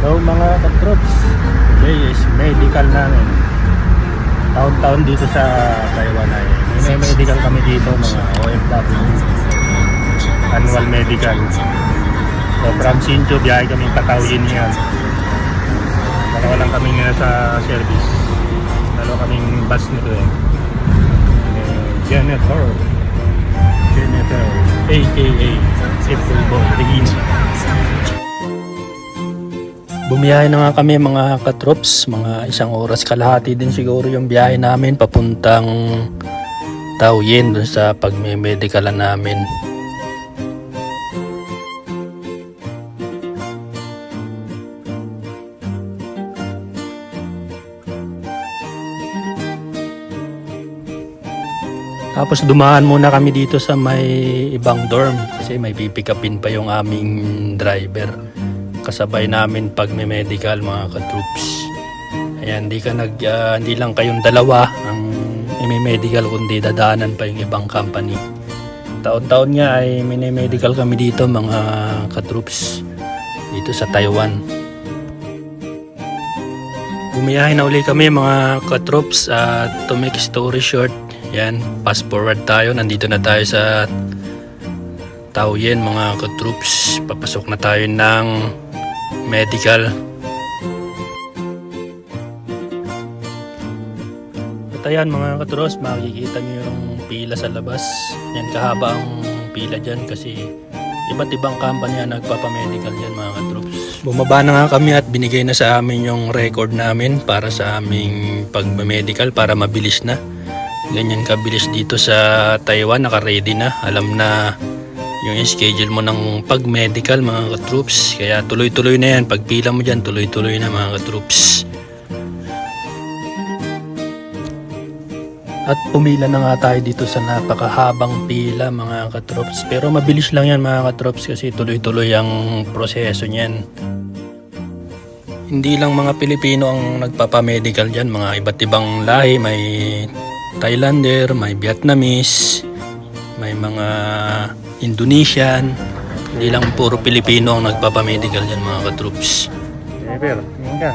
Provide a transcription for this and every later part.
So mga katrops, today is medical namin. Taon-taon dito sa Taiwan ay may medical kami dito mga OFW. Annual medical. So from Sincho, biyahe kami Takawin yan. Dalawa lang kami nga sa service. Dalawa kaming bus nito eh. Jennifer. Jennifer. AKA April Boy. Regina. Bumiyahe na nga kami mga katrops, mga isang oras kalahati din siguro yung biyahe namin papuntang Taoyin dun sa pagme-medikalan namin. Tapos dumaan muna kami dito sa may ibang dorm kasi may pipick upin pa yung aming driver kasabay namin pag may medical mga ka-troops. Ayan, hindi ka nag ah, hindi lang kayong dalawa ang may medical kundi dadaanan pa yung ibang company. Taon-taon nga ay may medical kami dito mga ka-troops dito sa Taiwan. Bumiyahe na uli kami mga ka-troops at to make story short, yan, fast forward tayo. Nandito na tayo sa Taoyen mga ka-troops. Papasok na tayo ng medical. At ayan mga katros, makikita nyo yung pila sa labas. Yan kahaba ang pila dyan kasi iba't ibang company ang nagpapamedical yan mga katroops. Bumaba na nga kami at binigay na sa amin yung record namin para sa aming pagmamedical para mabilis na. Ganyan kabilis dito sa Taiwan, naka-ready na. Alam na yung schedule mo ng pag-medical mga ka-troops. Kaya tuloy-tuloy na yan. Pag pila mo dyan, tuloy-tuloy na mga ka-troops. At pumila na nga tayo dito sa napakahabang pila mga ka-troops. Pero mabilis lang yan mga ka-troops kasi tuloy-tuloy ang proseso niyan. Hindi lang mga Pilipino ang nagpapamedical dyan. Mga iba't ibang lahi. May Thailander, may Vietnamese, may mga Indonesian. Hindi lang puro Pilipino ang nagpapamedical dyan mga ka-troops. Ever, tingin ka.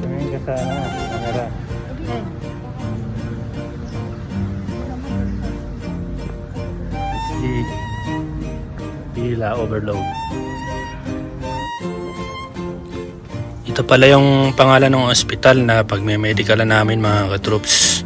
Tingin ka sa ano, camera. The pila overload. Ito pala yung pangalan ng ospital na pagme-medical namin mga ka-troops.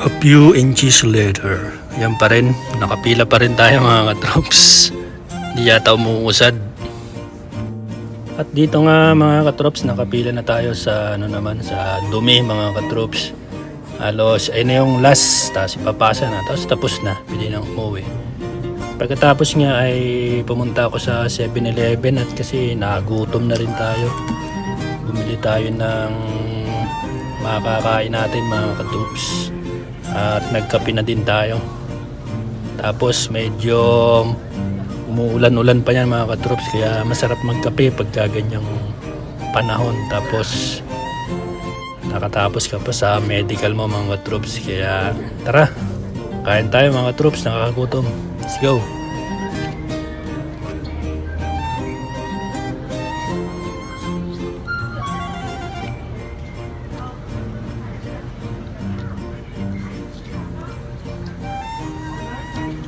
A few inches later, yan pa rin, nakapila pa rin tayo mga katrops. Hindi yata umuusad. At dito nga mga katrops, nakapila na tayo sa ano naman, sa dumi mga katrops. Halos, ay na yung last, tapos ipapasa na, tapos tapos na, pwede nang umuwi. Pagkatapos nga ay pumunta ako sa 7-Eleven at kasi nagutom na rin tayo. Bumili tayo ng makakain natin mga katrops at nagkape na din tayo. Tapos medyo umuulan-ulan pa yan mga katrops kaya masarap magkape pagka ganyang panahon. Tapos nakatapos ka pa sa medical mo mga katrops kaya tara kain tayo mga katrops nakakagutom. Let's go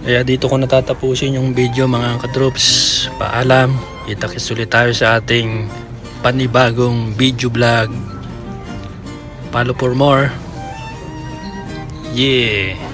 Kaya dito ko natatapusin yung video mga katroops. Paalam, kita-kits ulit tayo sa ating panibagong video vlog. Follow for more. Yeah!